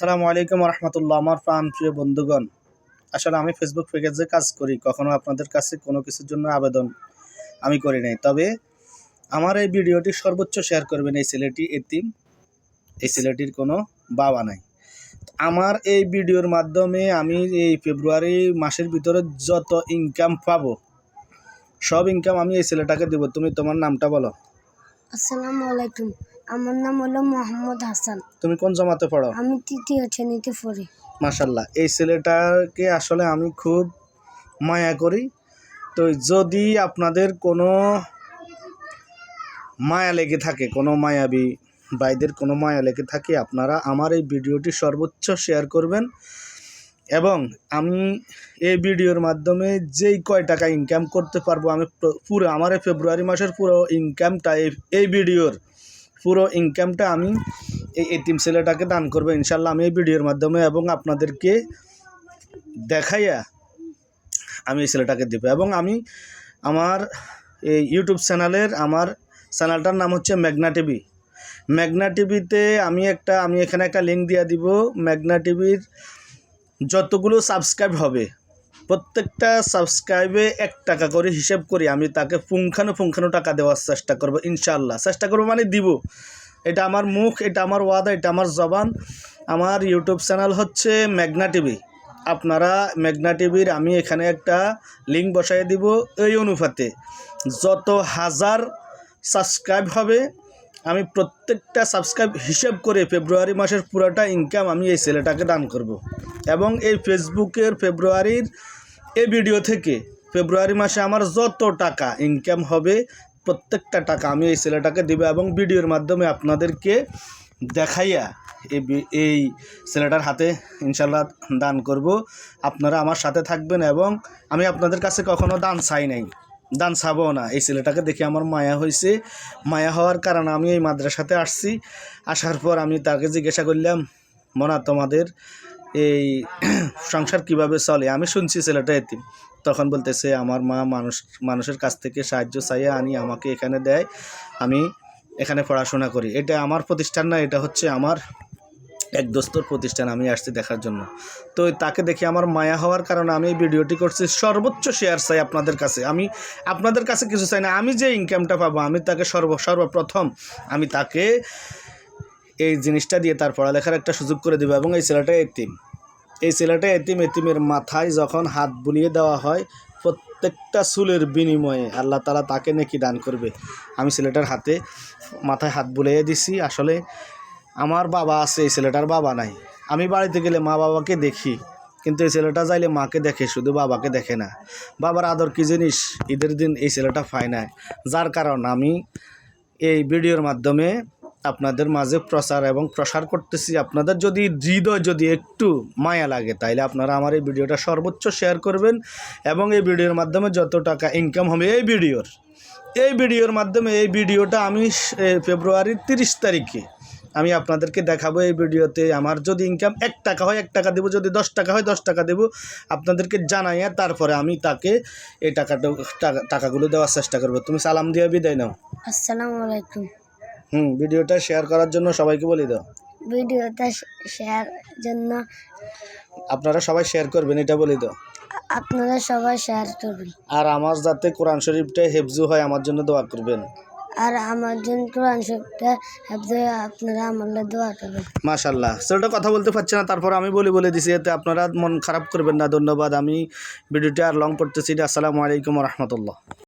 আসসালামু আলাইকুম রহমতুল্লাহ আমার প্রাণ প্রিয় বন্ধুগণ। আসলে আমি ফেসবুক পেজে কাজ করি, কখনো আপনাদের কাছে কোনো কিছুর জন্য আবেদন আমি করি নাই। তবে আমার এই ভিডিওটি সর্বোচ্চ শেয়ার করবেন এই ছেলেটি এতিম। এই ছেলেটির কোনো বাবা নাই। আমার এই ভিডিওর মাধ্যমে আমি এই ফেব্রুয়ারি মাসের ভিতরে যত ইনকাম পাবো, সব ইনকাম আমি এই ছেলেটাকে দেবো। তুমি তোমার নামটা বলো। আসসালামু আলাইকুম। আমার নাম হলো মোহাম্মদ হাসান। তুমি কোন জমাতে পড়ো? আমি তৃতীয় শ্রেণীতে পড়ি। মাশাল্লাহ এই ছেলেটাকে আসলে আমি খুব মায়া করি। তো যদি আপনাদের কোনো মায়া লেগে থাকে কোনো মায়াবী ভাইদের কোনো মায়া লেগে থাকে আপনারা আমার এই ভিডিওটি সর্বোচ্চ শেয়ার করবেন। এবং আমি এই ভিডিওর মাধ্যমে যেই কয় টাকা ইনকাম করতে পারব, আমি পুরো আমার ফেব্রুয়ারি মাসের পুরো ইনকামটা এই ভিডিওর পুরো ইনকামটা আমি এই এতিম ছেলেটাকে দান করব ইনশাল্লাহ আমি এই ভিডিওর মাধ্যমে এবং আপনাদেরকে দেখাইয়া আমি এই ছেলেটাকে দেবো। এবং আমি আমার এই ইউটিউব চ্যানেলের আমার চ্যানেলটার নাম হচ্ছে মেঘনা টিভি। মেঘনা টিভিতে আমি একটা, আমি এখানে একটা লিঙ্ক দিয়ে দিব। মেঘনা টিভির যতগুলো সাবস্ক্রাইব হবে, প্রত্যেকটা সাবস্ক্রাইবে এক টাকা করে হিসেব করি আমি তাকে পুঙ্খানো পুঙ্খানো টাকা দেওয়ার চেষ্টা করব ইনশাল্লাহ চেষ্টা করব মানে দিব। এটা আমার মুখ, এটা আমার ওয়াদা, এটা আমার জবান। আমার ইউটিউব চ্যানেল হচ্ছে মেঘনা টিভি আপনারা মেঘনা টিভির আমি এখানে একটা লিঙ্ক বসাই দিব এই অনুপাতে। যত হাজার সাবস্ক্রাইব হবে আমি প্রত্যেকটা সাবস্ক্রাইব হিসেব করে ফেব্রুয়ারি মাসের পুরোটা ইনকাম আমি এই ছেলেটাকে দান করব। এবং এই ফেসবুকের ফেব্রুয়ারির এই ভিডিও থেকে ফেব্রুয়ারি মাসে আমার যত টাকা ইনকাম হবে, প্রত্যেকটা টাকা আমি এই ছেলেটাকে দেবো এবং ভিডিওর মাধ্যমে আপনাদেরকে দেখাইয়া এই ছেলেটার হাতে ইনশাল্লাহ দান করব আপনারা আমার সাথে থাকবেন এবং আমি আপনাদের কাছে কখনো দান চাই নাই দান চাবো না। এই ছেলেটাকে দেখে আমার মায়া হয়েছে। মায়া হওয়ার কারণে আমি এই মাদ্রাসাতে আসছি। আসার পর আমি তাকে জিজ্ঞাসা করলাম, মনা, তোমাদের এই সংসার কীভাবে চলে? আমি শুনছি ছেলেটা এতিম। তখন বলতেছে, আমার মা মানুষ, মানুষের কাছ থেকে সাহায্য চাইয়ে আনি, আমাকে এখানে দেয়। আমি এখানে পড়াশোনা করি। এটা আমার প্রতিষ্ঠান না, এটা হচ্ছে আমার এক দোস্তর প্রতিষ্ঠান আমি আসছি দেখার জন্য। তো তাকে দেখে আমার মায়া হওয়ার কারণে আমি এই ভিডিওটি করছি। সর্বোচ্চ শেয়ার চাই আপনাদের কাছে। আমি আপনাদের কাছে কিছু চাই না। আমি যে ইনকামটা পাবো, আমি তাকে সর্ব, সর্বপ্রথম আমি তাকে এই জিনিসটা দিয়ে তার পড়ালেখার একটা সুযোগ করে দেবো এবং এই ছেলেটা এতিম। এই ছেলেটা এতিম, এতিমের মাথায় যখন হাত বুলিয়ে দেওয়া হয়, প্রত্যেকটা চুলের বিনিময়ে আল্লাহ তালা তাকে নাকি দান করবে। আমি ছেলেটার হাতে মাথায় হাত বুলিয়ে দিছি। আসলে আমার বাবা আছে, এই ছেলেটার বাবা নাই। আমি বাড়িতে গেলে মা বাবাকে দেখি, কিন্তু এই ছেলেটা যাইলে মাকে দেখে, শুধু বাবাকে দেখে না। বাবার আদর কী জিনিস? ঈদের দিন এই ছেলেটা পায় না যার কারণ আমি এই ভিডিওর মাধ্যমে আপনাদের মাঝে প্রচার এবং প্রসার করতেছি। আপনাদের যদি হৃদয় যদি একটু মায়া লাগে, তাইলে আপনারা আমার এই ভিডিওটা সর্বোচ্চ শেয়ার করবেন এবং এই ভিডিওর মাধ্যমে যত টাকা ইনকাম হবে এই ভিডিওর এই ভিডিওর মাধ্যমে এই ভিডিওটা আমি ফেব্রুয়ারির তিরিশ তারিখে আমি আপনাদেরকে দেখাবো এই ভিডিওতে। আমার যদি ইনকাম এক টাকা হয় এক টাকা দেবো। যদি দশ টাকা হয় দশ টাকা দেবো। আপনাদেরকে জানাইয়া তারপরে আমি তাকে এই টাকাটা টাকাগুলো দেওয়ার চেষ্টা করব। তুমি সালাম দিয়ে বিদায় নাও। আসসালামু আলাইকুম। হুম ভিডিওটা শেয়ার করার জন্য সবাইকে বলে দাও। ভিডিওটা শেয়ার জন্য আপনারা সবাই শেয়ার করবেন এটা বলে দাও। আপনারা সবাই শেয়ার করবেন আর আমার যাতে কোরআন শরীফটা হেফজু হয় আমার জন্য দোয়া করবেন। আর আমার জন্য কোরআন শরীফটা আপনারা আমার দোয়া করবেন। মাশাল্লাহ সেটা কথা বলতে পারছি না, তারপর আমি বলি, বলে দিছি, এতে আপনারা মন খারাপ করবেন না। ধন্যবাদ। আমি ভিডিওটা আর লং করতেছি। আসসালামু আলাইকুম রহমতুল্লাহ।